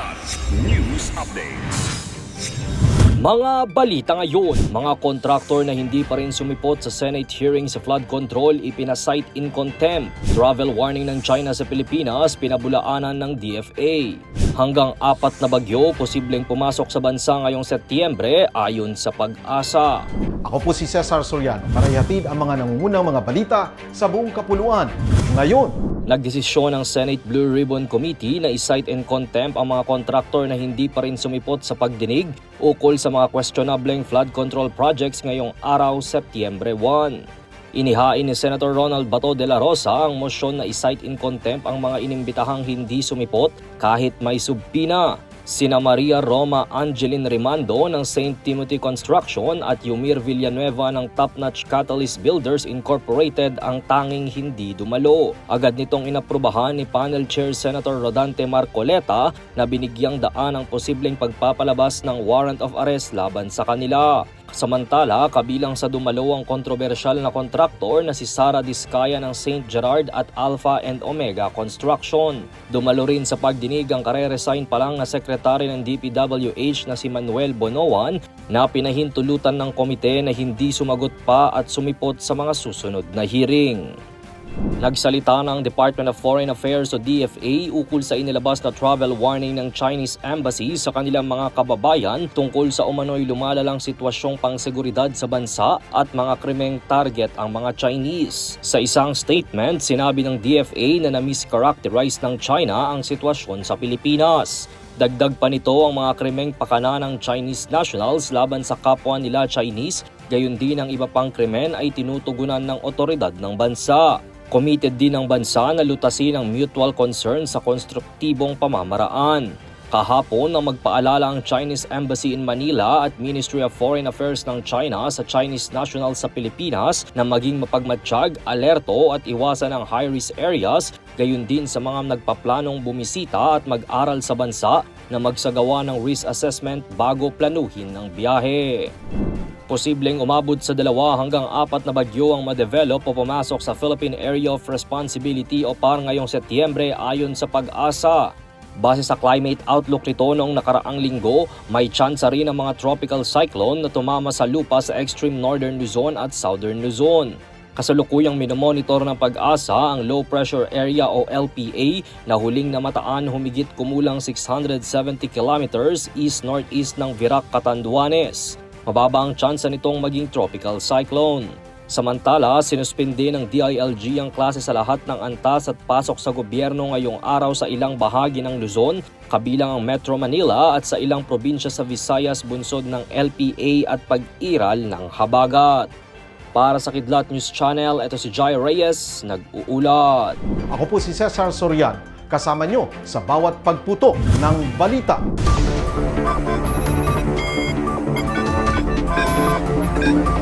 Kidlat News Updates. Mga balita ngayon, mga kontraktor na hindi pa rin sumipot sa Senate hearing sa flood control ipinasight in contempt. Travel warning ng China sa Pilipinas pinabulaanan ng DFA. Hanggang apat na bagyo posibleng pumasok sa bansa ngayong Setyembre ayon sa pag-asa. Ako po si Cesar Soriano para ihatid ang mga nangungunang mga balita sa buong kapuluan. Ngayon, Nagdesisyon ng Senate Blue Ribbon Committee na isight in contempt ang mga kontraktor na hindi pa rin sumipot sa pagdinig ukol sa mga questionableng flood control projects ngayong araw, Setyembre 1. Inihain ni Senator Ronald Bato de la Rosa ang motion na isight in contempt ang mga inimbitahang hindi sumipot kahit may subpina. Sina Maria Roma Angeline Rimando ng St. Timothy Construction at Yumir Villanueva ng Top Notch Catalyst Builders Incorporated ang tanging hindi dumalo. Agad nitong inaprubahan ni Panel Chair Senator Rodante Marcoleta na binigyang daan ang posibleng pagpapalabas ng warrant of arrest laban sa kanila. Samantala, kabilang sa dumalo ang kontrobersyal na kontraktor na si Sara Diskaya ng St. Gerard at Alpha and Omega Construction. Dumalo rin sa pagdinig ang kare-resign pa lang na sekretary ng DPWH na si Manuel Bonoan na pinahintulutan ng komite na hindi sumagot pa at sumipot sa mga susunod na hearing. Nagsalita ng Department of Foreign Affairs o DFA ukol sa inilabas na travel warning ng Chinese Embassy sa kanilang mga kababayan tungkol sa umano'y lumalalang sitwasyong pangseguridad sa bansa at mga krimeng target ang mga Chinese. Sa isang statement, sinabi ng DFA na na-mischaracterize ng China ang sitwasyon sa Pilipinas. Dagdag pa nito ang mga krimeng pakana ng Chinese nationals laban sa kapwa nila Chinese, gayon din ang iba pang krimen ay tinutugunan ng otoridad ng bansa. Committed din ang bansa na lutasin ang mutual concern sa konstruktibong pamamaraan. Kahapon na magpaalala ang Chinese Embassy in Manila at Ministry of Foreign Affairs ng China sa Chinese national sa Pilipinas na maging mapagmatsyag, alerto at iwasan ang high-risk areas, gayon din sa mga nagpaplanong bumisita at mag-aral sa bansa na magsagawa ng risk assessment bago planuhin ang biyahe. Posibleng umabot sa dalawa hanggang apat na bagyo ang ma-develop o pumasok sa Philippine Area of Responsibility o PAR ngayong Setyembre ayon sa pag-asa. Base sa climate outlook nito noong nakaraang linggo, may tsansa rin ng mga tropical cyclone na tumama sa lupa sa extreme northern Luzon at southern Luzon. Kasalukuyang minomonitor ng pag-asa ang low pressure area o LPA na huling namataan humigit kumulang 670 kilometers east-northeast ng Virac, Catanduanes. Mababa ang tsansa nitong maging tropical cyclone. Samantala, sinuspindi ng DILG ang klase sa lahat ng antas at pasok sa gobyerno ngayong araw sa ilang bahagi ng Luzon, kabilang ang Metro Manila at sa ilang probinsya sa Visayas bunsod ng LPA at pag-iral ng habagat. Para sa Kidlat News Channel, ito si Jai Reyes, nag-uulat. ako po si Cesar Soriano kasama nyo sa bawat pagputo ng balita. Thank you.